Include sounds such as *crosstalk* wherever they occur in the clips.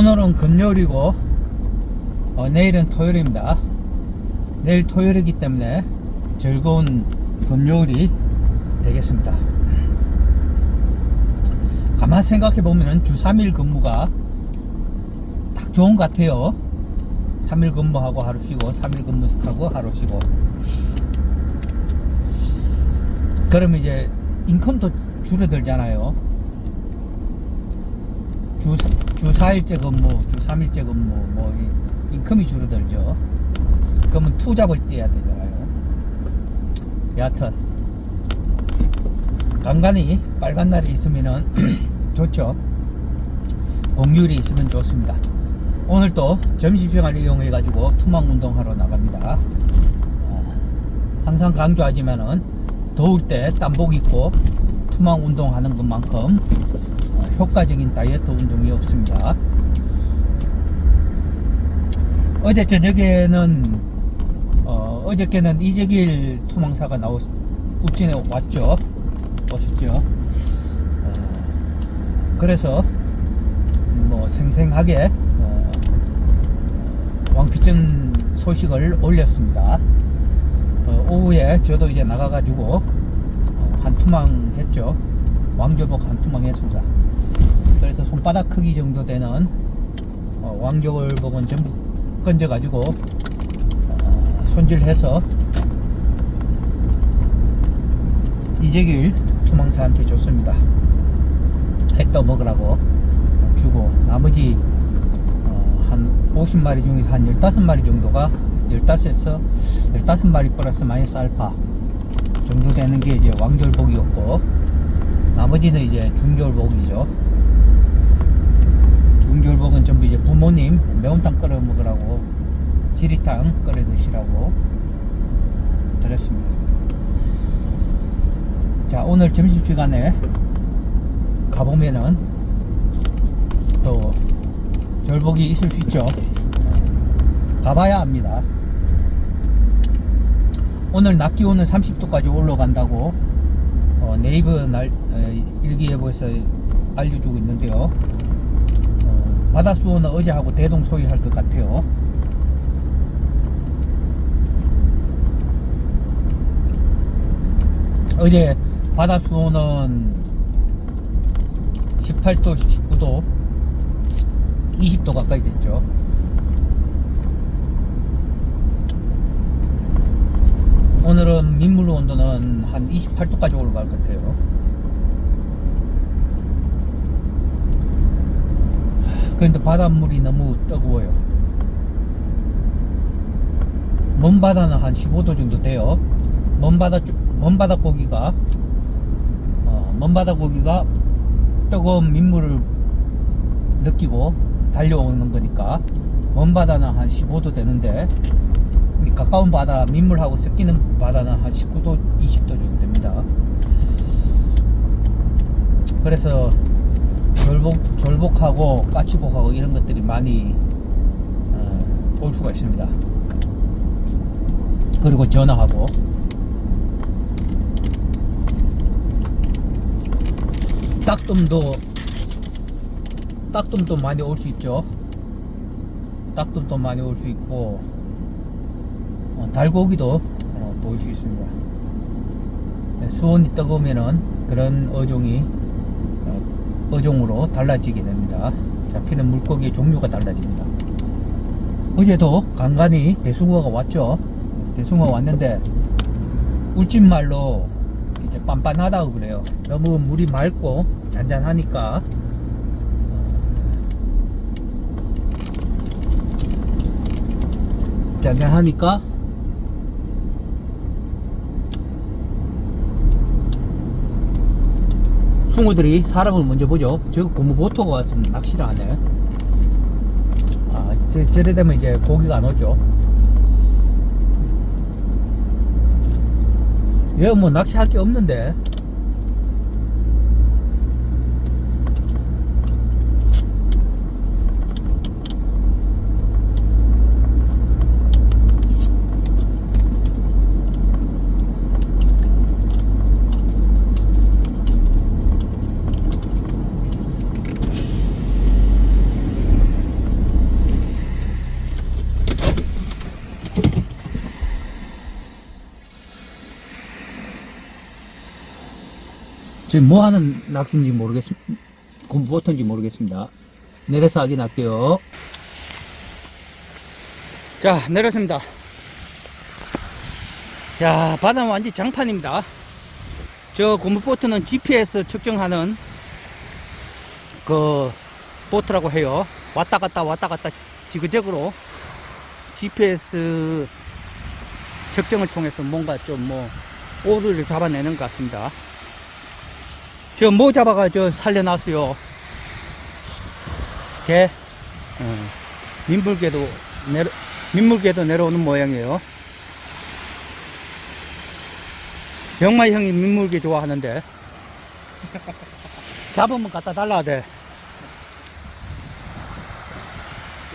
오늘은 금요일이고 어, 내일은 토요일입니다. 내일 토요일이기 때문에 즐거운 금요일이 되겠습니다. 가만 생각해 보면 주 3일 근무가 딱 좋은 것 같아요. 3일 근무하고 하루 쉬고 3일 근무하고 하루 쉬고 그러면 이제 인컴도 줄어들잖아요. 주, 주 4일째 근무, 주 3일째 근무, 뭐, 이- 인컴이 줄어들죠. 그러면 투 잡을 떼야 되잖아요. 여하튼, 간간히 빨간 날이 있으면은 *clears throat* 좋죠. 공휴일이 있으면 좋습니다. 오늘 또 점심시간을 이용해가지고 투망 운동 하러 나갑니다. 아, 항상 강조하지만은 더울 때 땀복 입고 투망 운동 하는 것만큼 어, 효과적인 다이어트 운동이 없습니다. 어제 저녁에는 어, 어저께는 이재길 투망사가 나오 울진에 왔죠. 오셨죠. 어, 그래서 뭐 생생하게 어, 왕피증 소식을 올렸습니다. 어, 오후에 저도 이제 나가가지고 어, 한 투망 했죠. 왕조복 한 투망 했습니다. 그래서 손바닥 크기 정도 되는 어, 왕조복은 전부 건져 가지고 어, 손질해서 이재길 투망사한테 줬습니다. 햇떠 먹으라고 주고 나머지 어, 한 50마리 중에서 한 15마리 정도가 15에서 15마리 플러스 마이너스 알파 정도 되는 게 이제 왕절복이었고 나머지는 이제 중절복이죠. 중절복은 전부 이제 부모님 매운탕 끓여 먹으라고 지리탕 끓여 드시라고 드렸습니다. 자 오늘 점심시간에 가보면은 또 절복이 있을 수 있죠. 가봐야 합니다. 오늘 낮 기온은 30도까지 올라간다고 어, 네이버 날, 에, 일기예보에서 알려주고 있는데요 어, 바다 수온은 어제하고 대동 소이할 것 같아요 어제 바다 수온은 18도, 19도, 20도 가까이 됐죠. 오늘은 민물 온도는 한 28도까지 올라갈 것 같아요. 그런데 바닷물이 너무 뜨거워요. 먼 바다는 한 15도 정도 돼요. 먼 바다 쪽- 먼 바다 고기가 어, 먼 바다 고기가 뜨거운 민물을 느끼고 달려오는 거니까 먼 바다는 한 15도 되는데 이 가까운 바다 민물하고 섞이는 바다는 한 19도 20도 정도 됩니다 그래서 절복, 절복하고 까치복하고 이런 것들이 많이 어, 올 수가 있습니다 그리고 전화하고 딱돔도 딱돔도 많이 올 수 있죠. 딱돔도 많이 올 수 있고 어, 달고기도 어, 보일 수 있습니다. 네, 수온이 뜨거우면은 그런 어종이 어, 어종으로 달라지게 됩니다. 잡히는 물고기의 종류가 달라집니다. 어제도 간간히 대숭어가 왔죠. 대숭어가 왔는데 울진말로 이제 빤빤하다고 그래요. 너무 물이 맑고 잔잔하니까 어, 잔잔하니까 숭어들이 사람을 먼저 보죠. 저 고무 보토가 왔으면 낚시를 안 해. 아, 저, 저래 되면 이제 고기가 안 오죠. 얘 뭐 낚시할 게 없는데 지금 뭐 하는 낚시인지 모르겠습니다. 곰포터인지 모르겠습니다. 내려서 확인할게요. 자, 내렸습니다. 야, 바다는 완전 장판입니다. 저 고무보트는 GPS 측정하는 그 보트라고 해요. 왔다 갔다 왔다 갔다 지그재그로 GPS 측정을 통해서 뭔가 좀 뭐 오류를 잡아내는 것 같습니다. 저 뭐 잡아가 저 살려놨어요. 개, 어, 민물개도 내려, 민물개도 내려오는 모양이에요. 영마 형이 민물개 좋아하는데 *laughs* 잡으면 갖다 달라야 돼.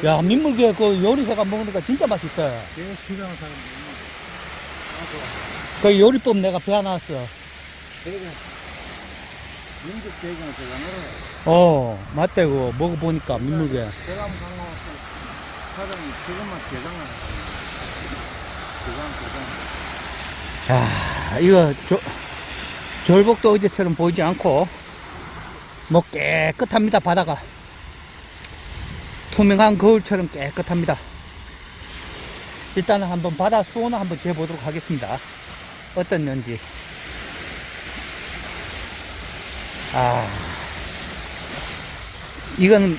야 민물개 그 요리해가 먹으니까 진짜 맛있다. 싫어하는 사람들이 그 요리법 내가 배워놨어. 민족 제가. 어 맞대 그거 먹어보니까 민물개. 제가 방문했어. 사장님 지금만 대장을 대장 대장. 야 이거 조, 절복도 어제처럼 보이지 않고 뭐 깨끗합니다 바다가 투명한 거울처럼 깨끗합니다 일단은 한번 바다 수온을 한번 재보도록 하겠습니다 어떻는지 아 이거는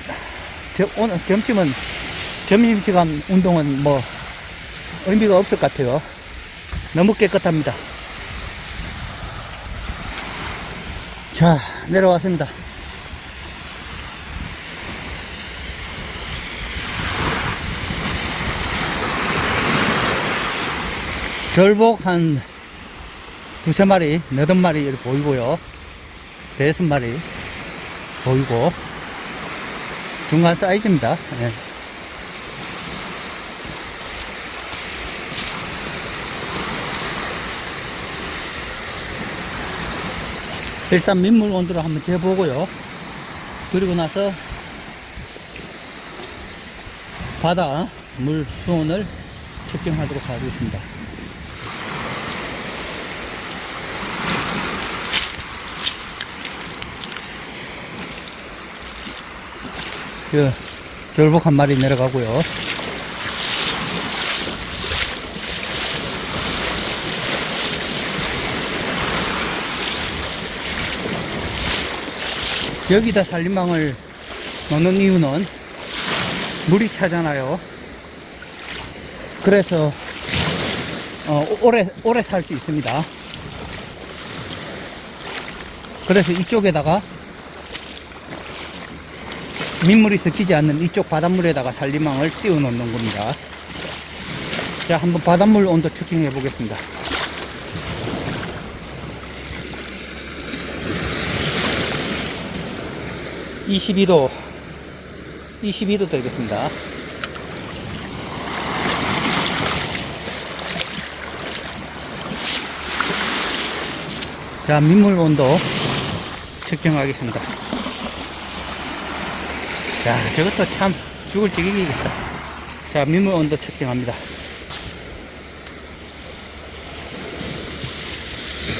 저, 오늘 점심은 점심시간 운동은 뭐 의미가 없을 것 같아요 너무 깨끗합니다. 자, 내려왔습니다. 절복 한 두세 마리, 네댓 마리 이렇게 보이고요. 마리 보이고, 중간 사이즈입니다. 예. 일단 민물 온도를 한번 재보고요. 그리고 나서 바다 물 수온을 측정하도록 하겠습니다. 그 절복 한 마리 내려가고요. 여기다 살림망을 넣는 이유는 물이 차잖아요. 그래서 어, 오래 오래 살 수 있습니다. 그래서 이쪽에다가 민물이 섞이지 않는 이쪽 바닷물에다가 살림망을 띄워 놓는 겁니다. 자, 한번 바닷물 온도 측정해 보겠습니다. 22도 22도 되겠습니다. 자, 민물 온도 측정하겠습니다. 자, 저것도 참 죽을 지기겠다. 자, 민물 온도 측정합니다.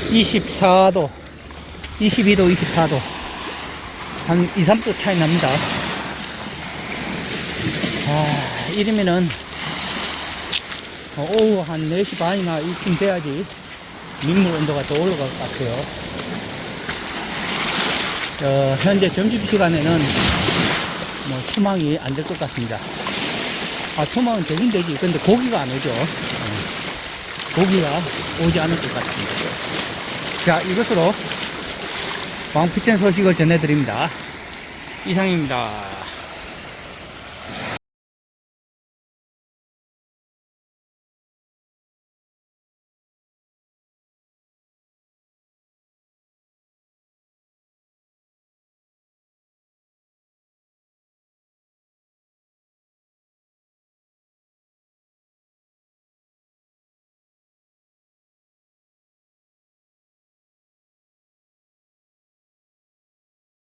24도, 22도, 24도. 한 2, 3도 차이 납니다. 아, 이러면은, 어, 오후 한 4시 반이나 이쯤 돼야지 민물 온도가 더 올라갈 것 같아요. 어, 현재 점심시간에는 뭐 투망이 안 될 것 같습니다. 아, 투망은 되긴 되지. 근데 고기가 안 오죠. 어, 고기가 오지 않을 것 같습니다. 자, 이것으로 왕피천 소식을 전해드립니다. 이상입니다.